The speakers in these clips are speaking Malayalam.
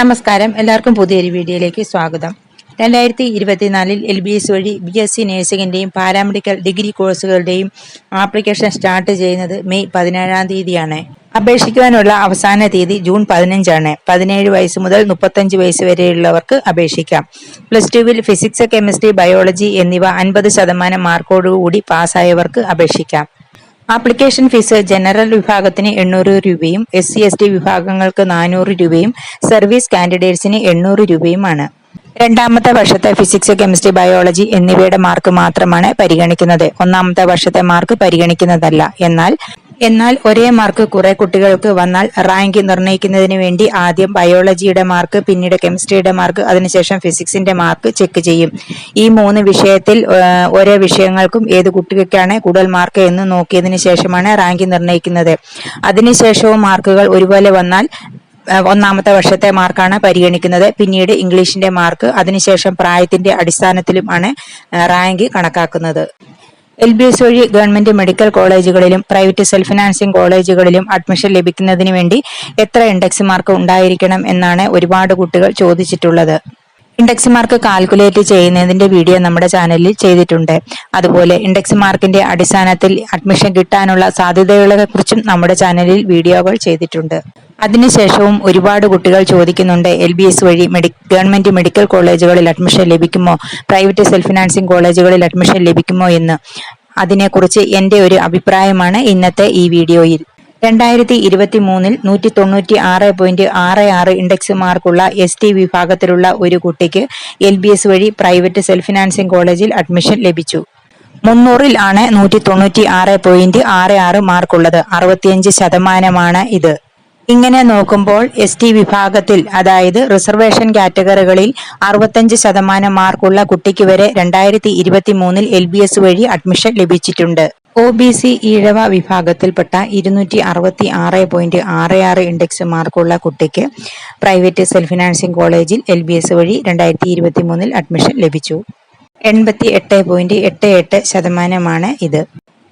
നമസ്കാരം. എല്ലാവർക്കും പുതിയൊരു വീഡിയോയിലേക്ക് സ്വാഗതം. രണ്ടായിരത്തി ഇരുപത്തിനാലിൽ എൽ ബി എസ് വഴി ബി എസ് സി നഴ്സിംഗിന്റെയും പാരാമെഡിക്കൽ ഡിഗ്രി കോഴ്സുകളുടെയും ആപ്ലിക്കേഷൻ സ്റ്റാർട്ട് ചെയ്യുന്നത് മെയ് പതിനേഴാം തീയതിയാണ്. അപേക്ഷിക്കുവാനുള്ള അവസാന തീയതി ജൂൺ പതിനഞ്ചാണ്. പതിനേഴ് വയസ്സ് മുതൽ മുപ്പത്തഞ്ച് വയസ്സ് വരെയുള്ളവർക്ക് അപേക്ഷിക്കാം. പ്ലസ് ടുവിൽ ഫിസിക്സ് കെമിസ്ട്രി ബയോളജി എന്നിവ അൻപത് ശതമാനം മാർക്കോടുകൂടി പാസ്സായവർക്ക് അപേക്ഷിക്കാം. ആപ്ലിക്കേഷൻ ഫീസ് ജനറൽ വിഭാഗത്തിന് എണ്ണൂറ് രൂപയും എസ് സി എസ് ടി വിഭാഗങ്ങൾക്ക് നാനൂറ് രൂപയും സർവീസ് കാൻഡിഡേറ്റ്സിന് എണ്ണൂറ് രൂപയുമാണ്. രണ്ടാമത്തെ വർഷത്തെ ഫിസിക്സ് കെമിസ്ട്രി ബയോളജി എന്നിവയുടെ മാർക്ക് മാത്രമാണ് പരിഗണിക്കുന്നത്. ഒന്നാമത്തെ വർഷത്തെ മാർക്ക് പരിഗണിക്കുന്നതല്ല. എന്നാൽ എന്നാൽ ഒരേ മാർക്ക് കുറെ കുട്ടികൾക്ക് വന്നാൽ റാങ്ക് നിർണയിക്കുന്നതിന് വേണ്ടി ആദ്യം ബയോളജിയുടെ മാർക്ക് പിന്നീട് കെമിസ്ട്രിയുടെ മാർക്ക് അതിനുശേഷം ഫിസിക്സിന്റെ മാർക്ക് ചെക്ക് ചെയ്യും. ഈ മൂന്ന് വിഷയത്തിൽ ഒരേ വിഷയങ്ങൾക്കും ഏത് കുട്ടികൾക്കാണ് കൂടുതൽ മാർക്ക് എന്ന് നോക്കിയതിന് ശേഷമാണ് റാങ്ക് നിർണയിക്കുന്നത്. അതിനുശേഷവും മാർക്കുകൾ ഒരുപോലെ വന്നാൽ ഒന്നാമത്തെ വർഷത്തെ മാർക്കാണ് പരിഗണിക്കുന്നത്. പിന്നീട് ഇംഗ്ലീഷിന്റെ മാർക്ക് അതിനുശേഷം പ്രായത്തിന്റെ അടിസ്ഥാനത്തിലും ആണ് റാങ്ക് കണക്കാക്കുന്നത്. എൽ ബി എസ് വഴി ഗവൺമെന്റ് മെഡിക്കൽ കോളേജുകളിലും പ്രൈവറ്റ് സെൽഫ് ഫിനാൻസിംഗ് കോളേജുകളിലും അഡ്മിഷൻ ലഭിക്കുന്നതിന് വേണ്ടി എത്ര ഇൻഡെക്സ് മാർക്ക് ഉണ്ടായിരിക്കണം എന്നാണ് ഒരുപാട് കുട്ടികൾ ചോദിച്ചിട്ടുള്ളത്. ഇൻഡെക്സ് മാർക്ക് കാൽക്കുലേറ്റ് ചെയ്യുന്നതിന്റെ വീഡിയോ നമ്മുടെ ചാനലിൽ ചെയ്തിട്ടുണ്ട്. അതുപോലെ ഇൻഡെക്സ് മാർക്കിന്റെ അടിസ്ഥാനത്തിൽ അഡ്മിഷൻ കിട്ടാനുള്ള സാധ്യതകളെ കുറിച്ചും നമ്മുടെ ചാനലിൽ വീഡിയോകൾ ചെയ്തിട്ടുണ്ട്. അതിനുശേഷവും ഒരുപാട് കുട്ടികൾ ചോദിക്കുന്നുണ്ട് എൽ ബി എസ് വഴി മെഡി ഗവൺമെന്റ് മെഡിക്കൽ കോളേജുകളിൽ അഡ്മിഷൻ ലഭിക്കുമോ? പ്രൈവറ്റ് സെൽഫ് ഫിനാൻസിംഗ് കോളേജുകളിൽ അഡ്മിഷൻ ലഭിക്കുമോ? എന്ന്. അതിനെക്കുറിച്ച് എന്റെ ഒരു അഭിപ്രായമാണ് ഇന്നത്തെ ഈ വീഡിയോയിൽ. രണ്ടായിരത്തി ഇരുപത്തി മൂന്നിൽ നൂറ്റി തൊണ്ണൂറ്റി ആറ് പോയിന്റ് ആറ് ആറ് ഇൻഡെക്സ് മാർക്കുള്ള എസ് ടി വിഭാഗത്തിലുള്ള ഒരു കുട്ടിക്ക് എൽ ബി എസ് വഴി പ്രൈവറ്റ് സെൽഫ് ഫിനാൻസിംഗ് കോളേജിൽ അഡ്മിഷൻ ലഭിച്ചു. മുന്നൂറിൽ ആണ് നൂറ്റി തൊണ്ണൂറ്റി ആറ് പോയിന്റ് ആറ് ആറ് മാർക്കുള്ളത്. അറുപത്തിയഞ്ച് ശതമാനമാണ് ഇത്. ഇങ്ങനെ നോക്കുമ്പോൾ എസ് ടി വിഭാഗത്തിൽ അതായത് റിസർവേഷൻ കാറ്റഗറികളിൽ അറുപത്തഞ്ച് ശതമാനം മാർക്കുള്ള കുട്ടിക്ക് വരെ രണ്ടായിരത്തി ഇരുപത്തി മൂന്നിൽ എൽ ബി എസ് വഴി അഡ്മിഷൻ ലഭിച്ചിട്ടുണ്ട്. ഒ ബി സി ഈഴവ വിഭാഗത്തിൽപ്പെട്ട ഇരുന്നൂറ്റി അറുപത്തി ആറ് പോയിന്റ് ആറ് ആറ് ഇൻഡെക്സ് മാർക്കുള്ള കുട്ടിക്ക് പ്രൈവറ്റ് സെൽഫ് ഫിനാൻസിംഗ് കോളേജിൽ എൽ ബി എസ് വഴി രണ്ടായിരത്തി ഇരുപത്തി മൂന്നിൽ അഡ്മിഷൻ ലഭിച്ചു. എൺപത്തി എട്ട് പോയിന്റ് എട്ട് എട്ട് ശതമാനമാണ് ഇത്.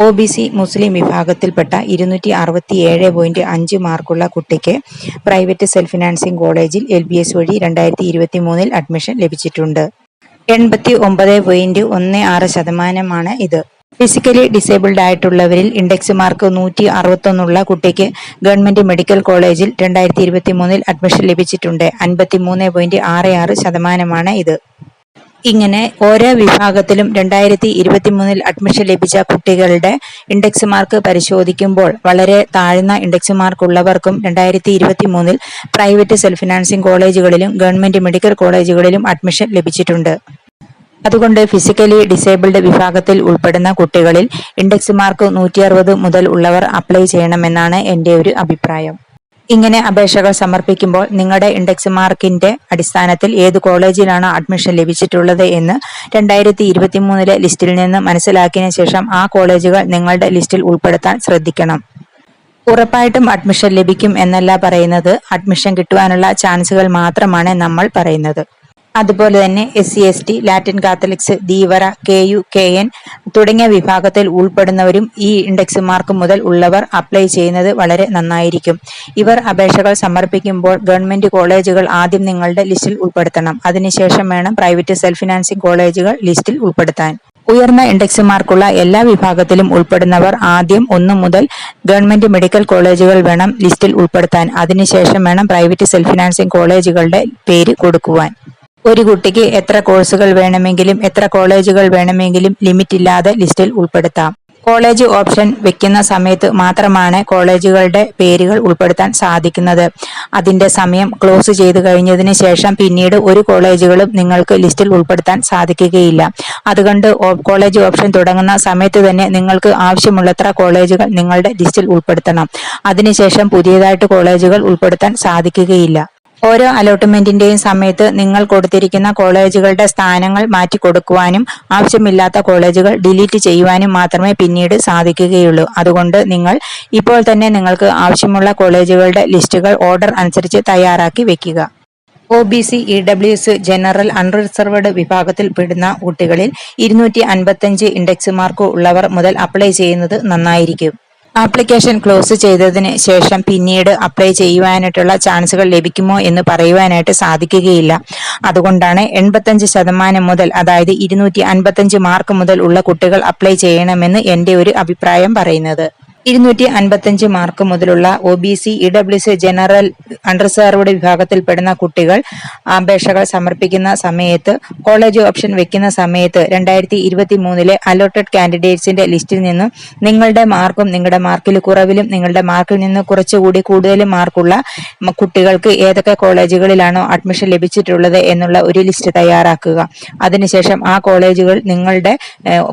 ഒ ബി സി മുസ്ലിം വിഭാഗത്തിൽപ്പെട്ട ഇരുന്നൂറ്റി അറുപത്തി ഏഴ് പോയിന്റ് അഞ്ച് മാർക്കുള്ള കുട്ടിക്ക് പ്രൈവറ്റ് സെൽഫ് ഫിനാൻസിംഗ് കോളേജിൽ എൽ ബി എസ് വഴി രണ്ടായിരത്തി ഇരുപത്തി മൂന്നിൽ അഡ്മിഷൻ ലഭിച്ചിട്ടുണ്ട്. എൺപത്തി ഒമ്പത് പോയിന്റ് ഒന്ന് ആറ് ശതമാനമാണ് ഇത്. ഫിസിക്കലി ഡിസേബിൾഡ് ആയിട്ടുള്ളവരിൽ ഇൻഡെക്സ് മാർക്ക് നൂറ്റി അറുപത്തൊന്നുള്ള കുട്ടിക്ക് ഗവൺമെന്റ് മെഡിക്കൽ കോളേജിൽ രണ്ടായിരത്തി ഇരുപത്തി മൂന്നിൽ അഡ്മിഷൻ ലഭിച്ചിട്ടുണ്ട്. അൻപത്തി മൂന്ന് പോയിന്റ് ആറ് ആറ് ശതമാനമാണ് ഇത്. ഇങ്ങനെ ഓരോ വിഭാഗത്തിലും രണ്ടായിരത്തി ഇരുപത്തി മൂന്നിൽ അഡ്മിഷൻ ലഭിച്ച കുട്ടികളുടെ ഇൻഡെക്സ് മാർക്ക് പരിശോധിക്കുമ്പോൾ വളരെ താഴ്ന്ന ഇൻഡെക്സ് മാർക്ക് ഉള്ളവർക്കും രണ്ടായിരത്തി ഇരുപത്തി മൂന്നിൽ പ്രൈവറ്റ് സെൽഫ് ഫിനാൻസിംഗ് കോളേജുകളിലും ഗവൺമെന്റ് മെഡിക്കൽ കോളേജുകളിലും അഡ്മിഷൻ ലഭിച്ചിട്ടുണ്ട്. അതുകൊണ്ട് ഫിസിക്കലി ഡിസേബിൾഡ് വിഭാഗത്തിൽ ഉൾപ്പെടുന്ന കുട്ടികളിൽ ഇൻഡെക്സ് മാർക്ക് നൂറ്റി അറുപത് മുതൽ ഉള്ളവർ അപ്ലൈ ചെയ്യണമെന്നാണ് എന്റെ ഒരു അഭിപ്രായം. ഇങ്ങനെ അപേക്ഷകൾ സമർപ്പിക്കുമ്പോൾ നിങ്ങളുടെ ഇൻഡെക്സ് മാർക്കിന്റെ അടിസ്ഥാനത്തിൽ ഏത് കോളേജിലാണ് അഡ്മിഷൻ ലഭിച്ചിട്ടുള്ളത് എന്ന് രണ്ടായിരത്തി ഇരുപത്തി മൂന്നിലെ ലിസ്റ്റിൽ നിന്ന് മനസ്സിലാക്കിയതിനു ശേഷം ആ കോളേജുകൾ നിങ്ങളുടെ ലിസ്റ്റിൽ ഉൾപ്പെടുത്താൻ ശ്രദ്ധിക്കണം. ഉറപ്പായിട്ടും അഡ്മിഷൻ ലഭിക്കും എന്നല്ല പറയുന്നത്. അഡ്മിഷൻ കിട്ടുവാനുള്ള ചാൻസുകൾ മാത്രമാണ് നമ്മൾ പറയുന്നത്. അതുപോലെ തന്നെ S C S T latin catholics Dheevara K U K N തുടങ്ങിയ വിഭാഗത്തിൽ ഉൾപ്പെടുന്നവരും ഈ ഇൻഡെക്സ് മാർക്ക് മുതൽ ഉള്ളവർ അപ്ലൈ ചെയ്യുന്നത് വളരെ നന്നായിരിക്കും. ഇവർ അപേക്ഷകൾ സമർപ്പിക്കുമ്പോൾ ഗവൺമെന്റ് കോളേജുകൾ ആദ്യം നിങ്ങളുടെ ലിസ്റ്റിൽ ഉൾപ്പെടുത്തണം. അതിനുശേഷം വേണം പ്രൈവറ്റ് സെൽഫ് ഫിനാൻസിംഗ് കോളേജുകൾ ലിസ്റ്റിൽ ഉൾപ്പെടുത്താൻ. ഉയർന്ന ഇൻഡെക്സ് മാർക്കുള്ള എല്ലാ വിഭാഗത്തിലും ഉൾപ്പെടുന്നവർ ആദ്യം ഒന്നു മുതൽ ഗവൺമെന്റ് മെഡിക്കൽ കോളേജുകൾ വേണം ലിസ്റ്റിൽ ഉൾപ്പെടുത്താൻ. അതിനുശേഷം വേണം പ്രൈവറ്റ് സെൽഫ് ഫിനാൻസിംഗ് കോളേജുകളുടെ പേര് കൊടുക്കുവാൻ. ഒരു കുട്ടിക്ക് എത്ര കോഴ്സുകൾ വേണമെങ്കിലും എത്ര കോളേജുകൾ വേണമെങ്കിലും ലിമിറ്റ് ഇല്ലാതെ ലിസ്റ്റിൽ ഉൾപ്പെടുത്താം. കോളേജ് ഓപ്ഷൻ വെക്കുന്ന സമയത്ത് മാത്രമാണ് കോളേജുകളുടെ പേരുകൾ ഉൾപ്പെടുത്താൻ സാധിക്കുന്നത്. അതിന്റെ സമയം ക്ലോസ് ചെയ്തു കഴിഞ്ഞതിന് ശേഷം പിന്നീട് ഒരു കോളേജുകളും നിങ്ങൾക്ക് ലിസ്റ്റിൽ ഉൾപ്പെടുത്താൻ സാധിക്കുകയില്ല. അതുകൊണ്ട് കോളേജ് ഓപ്ഷൻ തുടങ്ങുന്ന സമയത്ത് തന്നെ നിങ്ങൾക്ക് ആവശ്യമുള്ളത്ര കോളേജുകൾ നിങ്ങളുടെ ലിസ്റ്റിൽ ഉൾപ്പെടുത്തണം. അതിനുശേഷം പുതിയതായിട്ട് കോളേജുകൾ ഉൾപ്പെടുത്താൻ സാധിക്കുകയില്ല. ഓരോ അലോട്ട്മെന്റിന്റെയും സമയത്ത് നിങ്ങൾ കൊടുത്തിരിക്കുന്ന കോളേജുകളുടെ സ്ഥാനങ്ങൾ മാറ്റി കൊടുക്കുവാനും ആവശ്യമില്ലാത്ത കോളേജുകൾ ഡിലീറ്റ് ചെയ്യുവാനും മാത്രമേ പിന്നീട് സാധിക്കുകയുള്ളൂ. അതുകൊണ്ട് നിങ്ങൾ ഇപ്പോൾ തന്നെ നിങ്ങൾക്ക് ആവശ്യമുള്ള കോളേജുകളുടെ ലിസ്റ്റുകൾ ഓർഡർ അനുസരിച്ച് തയ്യാറാക്കി വെക്കുക. O B C E W S general unreserved വിഭാഗത്തിൽ പെടുന്ന കുട്ടികളിൽ ഇരുന്നൂറ്റി അൻപത്തഞ്ച് ഇൻഡെക്സ് മാർക്ക് ഉള്ളവർ മുതൽ അപ്ലൈ ചെയ്യുന്നത് നന്നായിരിക്കും. ആപ്ലിക്കേഷൻ ക്ലോസ് ചെയ്തതിന് ശേഷം പിന്നീട് അപ്ലൈ ചെയ്യുവാനായിട്ടുള്ള ചാൻസുകൾ ലഭിക്കുമോ എന്ന് പറയുവാനായിട്ട് സാധിക്കുകയില്ല. അതുകൊണ്ടാണ് എൺപത്തഞ്ച് ശതമാനം മുതൽ അതായത് ഇരുന്നൂറ്റി അൻപത്തഞ്ച് മാർക്ക് മുതൽ ഉള്ള കുട്ടികൾ അപ്ലൈ ചെയ്യണമെന്ന് എന്റെ ഒരു അഭിപ്രായം പറയുന്നത്. ഇരുന്നൂറ്റി അൻപത്തിയഞ്ച് മാർക്ക് മുതലുള്ള O B C E W C general underserved വിഭാഗത്തിൽപ്പെടുന്ന കുട്ടികൾ അപേക്ഷകൾ സമർപ്പിക്കുന്ന സമയത്ത് കോളേജ് ഓപ്ഷൻ വെക്കുന്ന സമയത്ത് രണ്ടായിരത്തി ഇരുപത്തി മൂന്നിലെ അലോട്ടഡ് കാൻഡിഡേറ്റ്സിന്റെ ലിസ്റ്റിൽ നിന്നും നിങ്ങളുടെ മാർക്കും നിങ്ങളുടെ മാർക്കിൽ കുറവിലും നിങ്ങളുടെ മാർക്കിൽ നിന്ന് കുറച്ചുകൂടി കൂടുതൽ മാർക്കുള്ള കുട്ടികൾക്ക് ഏതൊക്കെ കോളേജുകളിലാണോ അഡ്മിഷൻ ലഭിച്ചിട്ടുള്ളത് എന്നുള്ള ഒരു ലിസ്റ്റ് തയ്യാറാക്കുക. അതിനുശേഷം ആ കോളേജുകൾ നിങ്ങളുടെ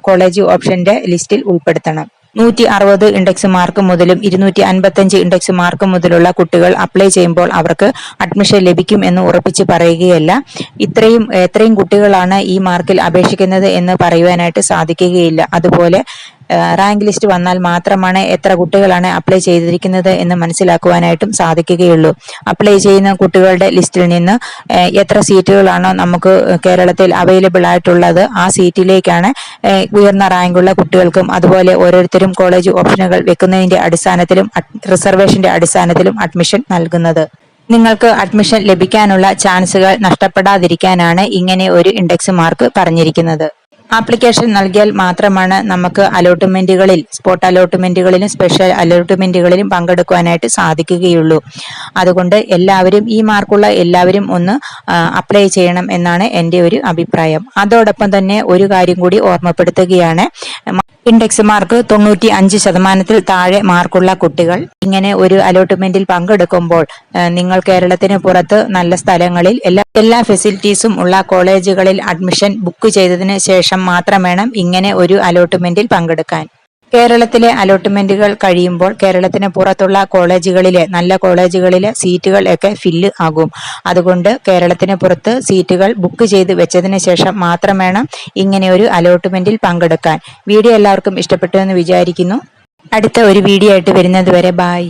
കോളേജ് ഓപ്ഷന്റെ ലിസ്റ്റിൽ ഉൾപ്പെടുത്തണം. നൂറ്റി അറുപത് ഇൻഡെക്സ് മാർക്ക് മുതലും ഇരുന്നൂറ്റി അൻപത്തഞ്ച് ഇൻഡെക്സ് മാർക്ക് മുതലുള്ള കുട്ടികൾ അപ്ലൈ ചെയ്യുമ്പോൾ അവർക്ക് അഡ്മിഷൻ ലഭിക്കും എന്ന് ഉറപ്പിച്ച് പറയുകയല്ല. ഇത്രയും എത്രയും കുട്ടികളാണ് ഈ മാർക്കിൽ അപേക്ഷിക്കുന്നത് എന്ന് പറയുവാനായിട്ട് സാധിക്കുകയില്ല. അതുപോലെ റാങ്ക് ലിസ്റ്റ് വന്നാൽ മാത്രമാണ് എത്ര കുട്ടികളാണ് അപ്ലൈ ചെയ്തിരിക്കുന്നത് എന്ന് മനസ്സിലാക്കുവാനായിട്ടും സാധിക്കുകയുള്ളൂ. അപ്ലൈ ചെയ്യുന്ന കുട്ടികളുടെ ലിസ്റ്റിൽ നിന്ന് എത്ര സീറ്റുകളാണോ നമുക്ക് കേരളത്തിൽ അവൈലബിൾ ആയിട്ടുള്ളത് ആ സീറ്റിലേക്കാണ് ഉയർന്ന റാങ്കുള്ള കുട്ടികൾക്കും അതുപോലെ ഓരോരുത്തരും കോളേജ് ഓപ്ഷനുകൾ വെക്കുന്നതിന്റെ അടിസ്ഥാനത്തിലും റിസർവേഷന്റെ അടിസ്ഥാനത്തിലും അഡ്മിഷൻ നൽകുന്നത്. നിങ്ങൾക്ക് അഡ്മിഷൻ ലഭിക്കാനുള്ള ചാൻസുകൾ നഷ്ടപ്പെടാതിരിക്കാനാണ് ഇങ്ങനെ ഒരു ഇൻഡെക്സ് മാർക്ക് പറഞ്ഞിരിക്കുന്നത്. ആപ്ലിക്കേഷൻ നൽകിയാൽ മാത്രമാണ് നമുക്ക് അലോട്ട്മെന്റുകളിൽ സ്പോട്ട് അലോട്ട്മെന്റുകളിലും സ്പെഷ്യൽ അലോട്ട്മെന്റുകളിലും പങ്കെടുക്കുവാനായിട്ട് സാധിക്കുകയുള്ളൂ. അതുകൊണ്ട് എല്ലാവരും ഈ മാർക്കുള്ള എല്ലാവരും ഒന്ന് അപ്ലൈ ചെയ്യണം എന്നാണ് എന്റെ ഒരു അഭിപ്രായം. അതോടൊപ്പം തന്നെ ഒരു കാര്യം കൂടി ഓർമ്മപ്പെടുത്തുകയാണ്. ഇൻഡെക്സ് മാർക്ക് തൊണ്ണൂറ്റി അഞ്ച് ശതമാനത്തിൽ താഴെ മാർക്കുള്ള കുട്ടികൾ. ഇങ്ങനെ ഒരു അലോട്ട്മെന്റിൽ പങ്കെടുക്കുമ്പോൾ നിങ്ങൾ കേരളത്തിന് പുറത്ത് നല്ല സ്ഥലങ്ങളിൽ എല്ലാ എല്ലാ ഫെസിലിറ്റീസും ഉള്ള കോളേജുകളിൽ അഡ്മിഷൻ ബുക്ക് ചെയ്തതിന് ശേഷം മാത്രം വേണം ഇങ്ങനെ ഒരു അലോട്ട്മെന്റിൽ പങ്കെടുക്കാൻ. കേരളത്തിലെ അലോട്ട്മെന്റുകൾ കഴിയുമ്പോൾ കേരളത്തിന് പുറത്തുള്ള കോളേജുകളിലെ നല്ല കോളേജുകളിലെ സീറ്റുകൾ ഒക്കെ ഫില്ല് ആകും. അതുകൊണ്ട് കേരളത്തിന് പുറത്ത് സീറ്റുകൾ ബുക്ക് ചെയ്ത് വെച്ചതിന് ശേഷം മാത്രം വേണം ഇങ്ങനെ ഒരു അലോട്ട്മെന്റിൽ പങ്കെടുക്കാൻ. വീഡിയോ എല്ലാവർക്കും ഇഷ്ടപ്പെട്ടു എന്ന് വിചാരിക്കുന്നു. അടുത്ത ഒരു വീഡിയോ ആയിട്ട് വരുന്നത് വരെ ബായ്